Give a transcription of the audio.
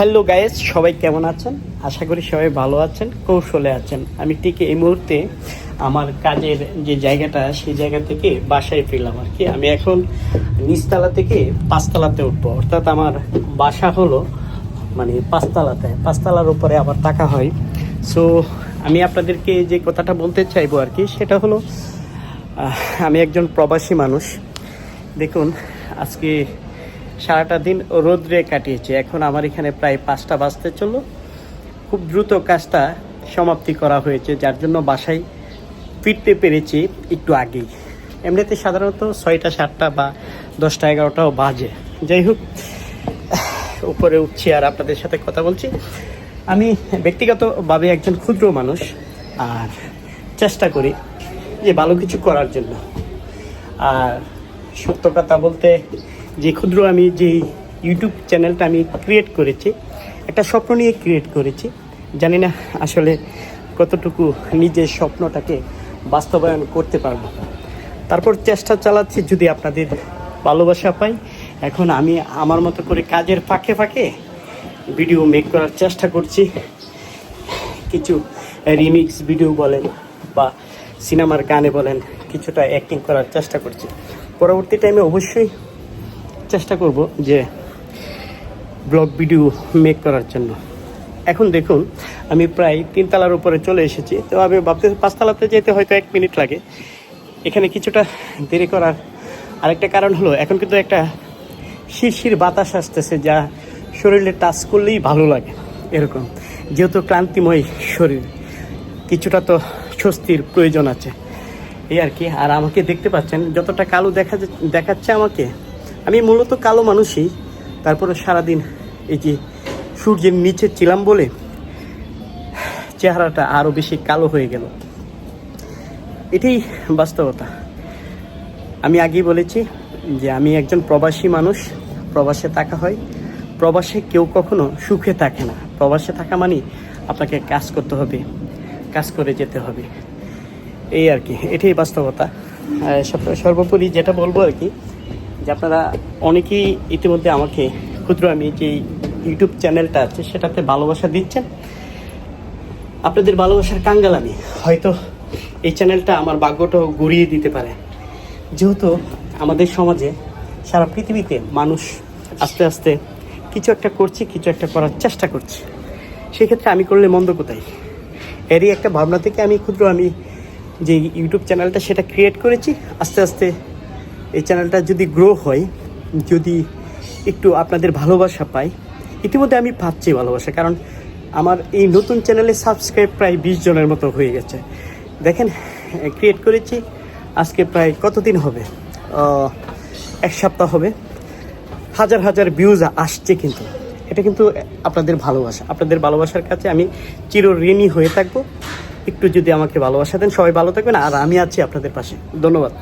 Hello guys, সবাই কেমন আছেন? আশা করি সবাই ভালো আছেন, কৌশলে আছেন। আমি ঠিক এই মুহূর্তে আমার কাজের যে জায়গাটা, সেই জায়গা থেকে বাসায় ফিরলাম আর কি। আমি এখন নিচতলা থেকে পাঁচতলাতে উঠবো। অর্থাৎ আমার বাসা হলো মানে পাঁচতলাতে। পাঁচতলার উপরে আবার টাকা হয়। সো আমি আপনাদেরকে যে কথাটা বলতে চাইব আর কি, সেটা হলো আমি একজন প্রবাসী মানুষ। দেখুন, আজকে সারাটা দিন রোদ্রে কাটিয়েছি। এখন আমার এখানে প্রায় পাঁচটা বাজতে চলল। খুব দ্রুত কাজটা সমাপ্তি করা হয়েছে, যার জন্য বাসায় ফিরতে পেরেছি একটু আগেই। এমনিতে সাধারণত ছয়টা, সাতটা বা দশটা, এগারোটাও বাজে। যাই হোক, উপরে উঠছি আর আপনাদের সাথে কথা বলছি। আমি ব্যক্তিগতভাবে একজন ক্ষুদ্র মানুষ আর চেষ্টা করি যে ভালো কিছু করার জন্য। আর সত্য কথা বলতে যে ক্ষুদ্র আমি যে ইউটিউব চ্যানেলটা আমি ক্রিয়েট করেছি, একটা স্বপ্ন নিয়ে ক্রিয়েট করেছি। জানি না আসলে কতটুকু নিজের স্বপ্নটাকে বাস্তবায়ন করতে পারব। তারপর চেষ্টা চালাচ্ছি যদি আপনাদের ভালোবাসা পাই। এখন আমি আমার মতো করে কাজের ফাঁকে ফাঁকে ভিডিও মেক করার চেষ্টা করছি। কিছু রিমিক্স ভিডিও বলেন বা সিনেমার গানে বলেন, কিছুটা অ্যাক্টিং করার চেষ্টা করছি। পরবর্তী টাইমে অবশ্যই চেষ্টা করব যে ব্লগ ভিডিও মেক করার জন্য। এখন দেখুন, আমি প্রায় তিনতলার উপরে চলে এসেছি। তো আমি ভাবতে পাঁচতলাতে যেতে হয়তো এক মিনিট লাগে। এখানে কিছুটা দেরি করার আরেকটা কারণ হলো, এখন কিন্তু একটা শিরশির বাতাস আসতেছে যা শরীরে টাচ করলেই ভালো লাগে এরকম। যেহেতু ক্লান্তিময় শরীর, কিছুটা তো স্বস্তির প্রয়োজন আছে। এই আর কি, আর আমাকে দেখতে পাচ্ছেন, যতটা কালো দেখা দেখাচ্ছে আমাকে আমি মূলত কালো মানুষই। তারপরে সারাদিন এই যে সূর্যের নিচে ছিলাম বলে চেহারাটা আরও বেশি কালো হয়ে গেল। এটাই বাস্তবতা। আমি আগেই বলেছি যে আমি একজন প্রবাসী মানুষ, প্রবাসে থাকা হয়। প্রবাসে কেউ কখনো সুখে থাকে না। প্রবাসে থাকা মানে আপনাকে কাজ করতে হবে, কাজ করে যেতে হবে। এই আর কি, এটাই বাস্তবতা। সর্বোপরি যেটা বলব আর কি যে আপনারা অনেকেই ইতিমধ্যে আমাকে ক্ষুদ্র আমি যে ইউটিউব চ্যানেলটা আছে সেটাতে ভালোবাসা দিচ্ছেন। আপনাদের ভালোবাসার কাঙ্গাল আমি। হয়তো এই চ্যানেলটা আমার ভাগ্যটাও গড়িয়ে দিতে পারে। যেহেতু আমাদের সমাজে সারা পৃথিবীতে মানুষ আস্তে আস্তে কিছু একটা করছে, কিছু একটা করার চেষ্টা করছে। সেক্ষেত্রে আমি করলে মন্দ কোথায়? এরই একটা ভাবনা থেকে আমি ক্ষুদ্র আমি যে ইউটিউব চ্যানেলটা সেটা ক্রিয়েট করেছি, আস্তে আস্তে এই চ্যানেলটা যদি গ্রো হয়, যদি একটু আপনাদের ভালোবাসা পাই, ইতিমধ্যে আমি পাচ্ছি ভালোবাসা, কারণ আমার এই নতুন চ্যানেলে সাবস্ক্রাইব প্রায় বিশ জনের মতো হয়ে গেছে। দেখেন ক্রিয়েট করেছি, আজকে প্রায় কতদিন হবে? এক সপ্তাহ হবে। হাজার হাজার ভিউজ আসছে কিন্তু। এটা কিন্তু আপনাদের ভালোবাসা। আপনাদের ভালোবাসার কাছে আমি চির ঋণী হয়ে থাকব। একটু যদি আমাকে ভালোবাসা দেন, সবাই ভালো থাকবেন, আর আমি আছি আপনাদের পাশে। ধন্যবাদ।